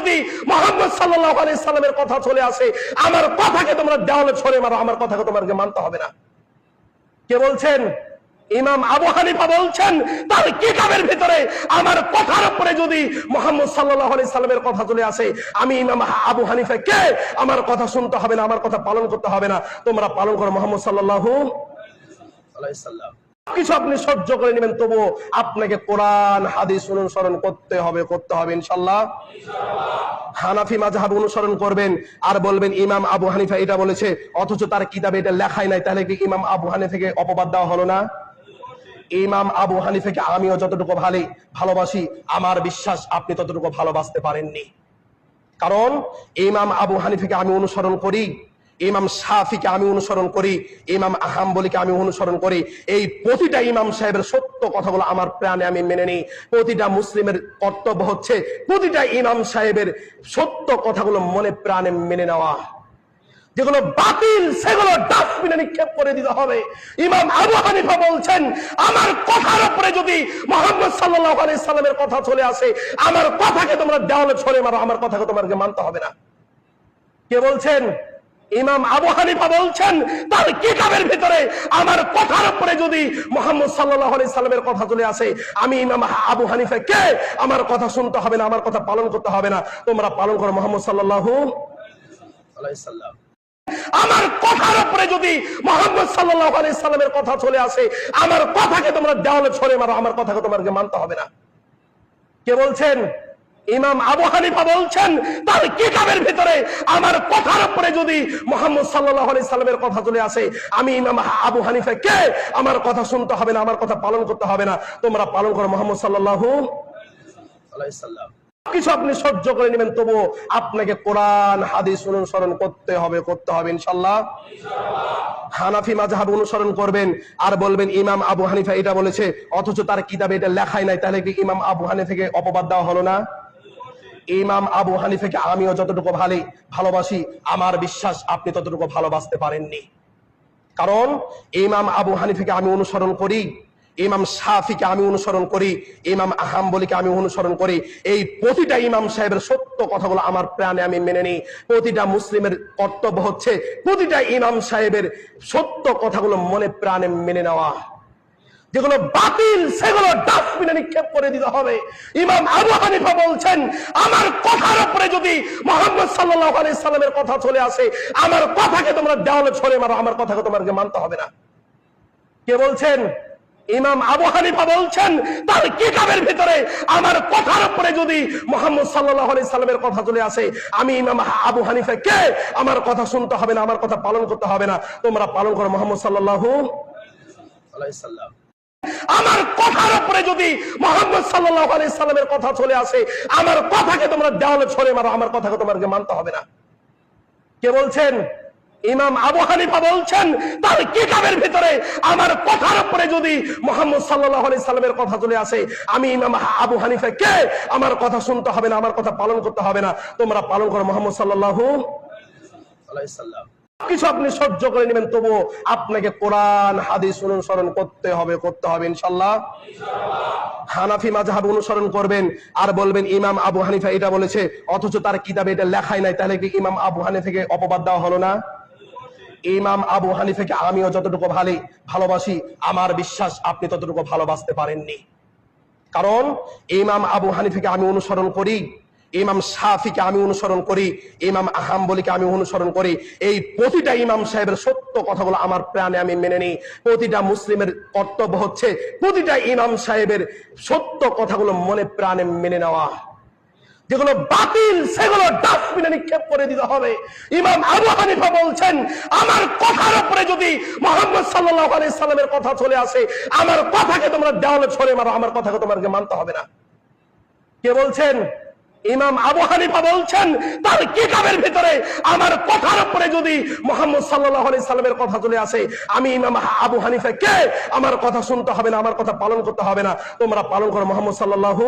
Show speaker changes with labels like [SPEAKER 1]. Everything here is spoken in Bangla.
[SPEAKER 1] যদি মোহাম্মদ সাল্লাহ সাল্লামের কথা চলে আসে, আমার কথাকে তোমরা দেওয়ালে ছড়ে মারো, আমার কথাকে তোমাকে মানতে হবে না। কে বলছেন? ইমাম আবু হানিফা বলছেন, তার কিতাবের ভিতরে আমার কথার উপরে যদি মোহাম্মদ সাল্লাহ সাল্লামের কথা চলে আসে, আমি ইমাম আবু হানিফা কে? আমার কথা শুনতে হবে না, আমার কথা পালন করতে হবে না। তোমরা পালন করো মোহাম্মদ সাল্লাহ কিছু আপনি সহ্য করে নেবেন, তবুও আপনাকে কোরআন, হাদিস অনুসরণ করতে হবে করতে হবে ইনশাল্লাহ হানাফি মাঝহাব অনুসরণ করবেন আর বলবেন, ইমাম আবু হানিফা এটা বলেছে, অথচ তার কিতাবে এটা লেখাই নাই, তাহলে কি ইমাম আবু হানিফাকে অপবাদ দেওয়া হলো না? ইমাম আবু হানিফাকে আমিও যতটুকু ভালো, ভালোবাসি, আমার বিশ্বাস আপনি ততটুকু ভালোবাসতে পারেননি। কারণ ইমাম আবু হানিফাকে আমি অনুসরণ করি ইমাম শাফিকে আমি অনুসরণ করি, ইমাম আহাম্বলিকে আমি অনুসরণ করি। এই প্রতিটা ইমাম সাহেবের সত্য কথাগুলো আমার প্রাণে আমি মেনে নিই। প্রতিটা মুসলিমের কর্তব্য হচ্ছে প্রতিটা ইমাম সাহেবের সত্য কথাগুলো মনে প্রাণে মেনে নেওয়া। যেগুলো বাতিল, সেগুলো ডাস্টবিনে নিক্ষেপ করে দিতে হবে। ইমাম আবু হানিফা বলছেন, আমার কথার উপরে যদি মোহাম্মদ সাল্লাহ সাল্লামের কথা চলে আসে, আমার কথাকে তোমরা দেওয়ালে ছড়ে মারো, আমার কথাকে তোমাকে মানতে হবে না। কে বলছেন? ইমাম আবু হানিফা বলছেন, তার কিতাবের ভিতরে আমার কথার উপরে যদি মোহাম্মদ সাল্লাহ সাল্লামের কথা চলে আসে, আমি ইমাম আবু হানিফা কে? আমার কথা শুনতে হবে না, আমার কথা পালন করতে হবে না। তোমরা পালন করো মোহাম্মদ সাল্লাহ আমার কথার উপরে যদি মোহাম্মদ সাল্লাহ সাল্লামের কথা চলে আসে, আমার কথাকে তোমরা দেওয়ালে ছড়ে মারো, আমার কথাকে তোমাকে মানতে হবে না। কে বলছেন? ইমাম আবু হানিফা বলছেন, তার কিতাবের ভিতরে আমার কথার উপরে যদি মোহাম্মদ সাল্লাহ সাল্লামের কথা চলে আসে, আমি ইমাম আবু হানিফা কে? আমার কথা শুনতে হবে না, আমার কথা পালন করতে হবে না। তোমরা পালন করো মোহাম্মদ সাল্লাহ কিছু আপনি সহ্য করে নেবেন, তবুও আপনাকে কোরআন, হাদিস অনুসরণ করতে হবে করতে হবে ইনশাল্লাহ হানাফি মাঝহাব অনুসরণ করবেন আর বলবেন, ইমাম আবু হানিফা এটা বলেছে, অথচ তার কিতাবে এটা লেখাই নাই, তাহলে কি ইমাম আবু হানিফাকে অপবাদ দেওয়া হলো না? ইমাম আবু হানিফাকে আমিও যতটুকু ভালো, ভালোবাসি, আমার বিশ্বাস আপনি ততটুকু ভালোবাসতে পারেননি। কারণ ইমাম আবু হানিফাকে আমি অনুসরণ করি, ইমাম সাফিকে আমি অনুসরণ করি, ইমাম আহাম্বলিকে আমি অনুসরণ করি। এই প্রতিটা ইমাম সাহেবের সত্য কথাগুলো আমার প্রাণে আমি মেনে নিই। প্রতিটা মুসলিমের কর্তব্য হচ্ছে প্রতিটা ইমাম সাহেবের সত্য কথাগুলো মনে প্রাণে মেনে নেওয়া। যেগুলো বাতিল, সেগুলো ডাস্টবিনে নিক্ষেপ করে দিতে হবে। ইমাম আবু হানিফা বলছেন, আমার কথার উপরে যদি মোহাম্মদ সাল্লাহ আলি সাল্লামের কথা চলে আসে, আমার কথাকে তোমরা দেওয়ালে ছড়ে মারো, আমার কথাকে তোমাকে মানতে হবে না। কে বলছেন? ইমাম আবু হানিফা বলছেন, তার কিতাবের ভিতরে আমার কথার উপরে যদি মোহাম্মদ সাল্লাহ আলি সাল্লামের কথা চলে আসে, আমি ইমাম আবু হানিফা কে? আমার কথা শুনতে হবে না, আমার কথা পালন করতে হবে না। তোমরা পালন করো মোহাম্মদ সাল্লাহ আমার কথার উপরে যদি মোহাম্মদ সাল্লাহ আলি সাল্লামের কথা চলে আসে, আমার কথাকে তোমরা দেওয়ালে ছড়ে মারো, আমার কথাকে তোমাকে মানতে হবে না। কে বলছেন? ইমাম আবু হানিফা বলছেন, তার কিতাবের ভিতরে আমার কথার উপরে যদি মোহাম্মদ সাল্লাহ আলি সাল্লামের কথা চলে আসে, আমি ইমাম আবু হানিফা কে? আমার কথা শুনতে হবে না, আমার কথা পালন করতে হবে না। তোমরা পালন করো মোহাম্মদ সাল্লাহ কিছু আপনি সহ্য করে নেবেন, তবুও আপনাকে কোরআন, হাদিস অনুসরণ করতে হবে করতে হবে ইনশাল্লাহ হানাফি মাঝহাব অনুসরণ করবেন আর বলবেন, ইমাম আবু হানিফা এটা বলেছে, অথচ তার কিতাবে এটা লেখাই নাই, তাহলে কি ইমাম আবু হানিফাকে অপবাদ দেওয়া হলো না? ইমাম আবু হানিফাকে আমিও যতটুকু ভালো, ভালোবাসি, আমার বিশ্বাস আপনি ততটুকু ভালোবাসতে পারেননি। কারণ ইমাম আবু হানিফাকে আমি অনুসরণ করি। ইমাম শাফিকে আমি অনুসরণ করি, ইমাম আহাম্বলিকে আমি অনুসরণ করি। এই প্রতিটা ইমাম সাহেবের সত্য কথাগুলো আমার প্রাণে আমি মেনে নিই। প্রতিটা মুসলিমের কর্তব্য হচ্ছে প্রতিটা ইমাম সাহেবের সত্য কথাগুলো মনে প্রাণে মেনে নেওয়া। যেগুলো বাতিল, সেগুলো ডাস্টবিনে নিক্ষেপ করে দিতে হবে। ইমাম আবু হানিফা বলছেন, আমার কথার উপরে যদি মোহাম্মদ সাল্লাহ আলি সাল্লামের কথা চলে আসে, আমার কথাকে তোমরা দেওয়ালে ছড়ে মারো, আমার কথাকে তোমাকে মানতে হবে না। কে বলছেন? ইমাম আবু হানিফা বলছেন, তার কিতাবের ভিতরে আমার কথার উপরে যদি মোহাম্মদ সাল্লাহ সাল্লামের কথা চলে আসে, আমি ইমাম আবু হানিফা কে? আমার কথা শুনতে হবে না, আমার কথা পালন করতে হবে না। তোমরা পালন করো মোহাম্মদ সাল্লাহ